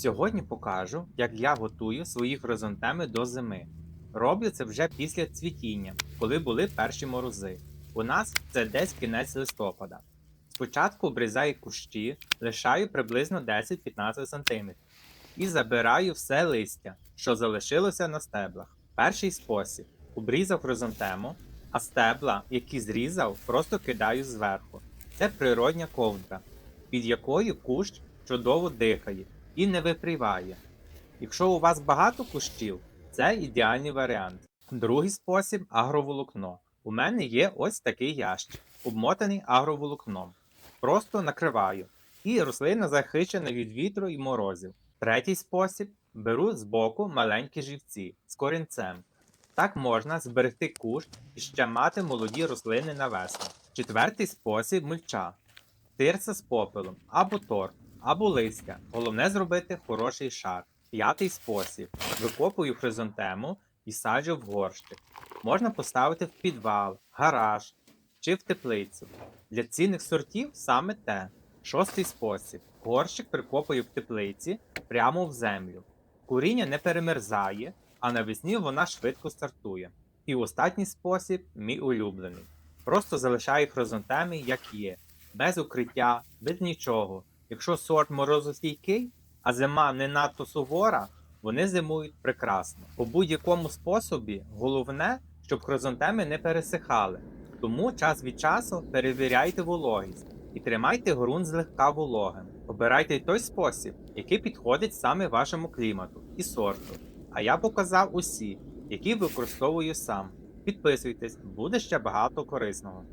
Сьогодні покажу, як я готую свої хризантеми до зими. Роблю це вже після цвітіння, коли були перші морози. У нас це десь кінець листопада. Спочатку обрізаю кущі, лишаю приблизно 10-15 см і забираю все листя, що залишилося на стеблах. Перший спосіб обрізав хризантему, а стебла, які зрізав, просто кидаю зверху. Це природня ковдра, під якою кущ чудово дихає і не випріває. Якщо у вас багато кущів, це ідеальний варіант. Другий спосіб агроволокно. У мене є ось такий ящик, обмотаний агроволокном. Просто накриваю, і рослина захищена від вітру і морозів. Третій спосіб беру з боку маленькі живці з корінцем. Так можна зберегти кущ і ще мати молоді рослини на весну. Четвертий спосіб мульча. Тирса з попелом або торф, або листя. Головне зробити хороший шар. П'ятий спосіб. Викопую хризантему і саджу в горщик. Можна поставити в підвал, гараж чи в теплицю. Для цінних сортів саме те. Шостий спосіб. Горщик прикопую в теплиці прямо в землю. Коріння не перемерзає, а навесні вона швидко стартує. І останній спосіб мій улюблений. Просто залишаю хризантеми як є, без укриття, без нічого. Якщо сорт морозостійкий, а зима не надто сувора, вони зимують прекрасно. По будь-якому способі головне, щоб хризантеми не пересихали. Тому час від часу перевіряйте вологість і тримайте ґрунт злегка вологим. Обирайте той спосіб, який підходить саме вашому клімату і сорту. А я показав усі, які використовую сам. Підписуйтесь, буде ще багато корисного.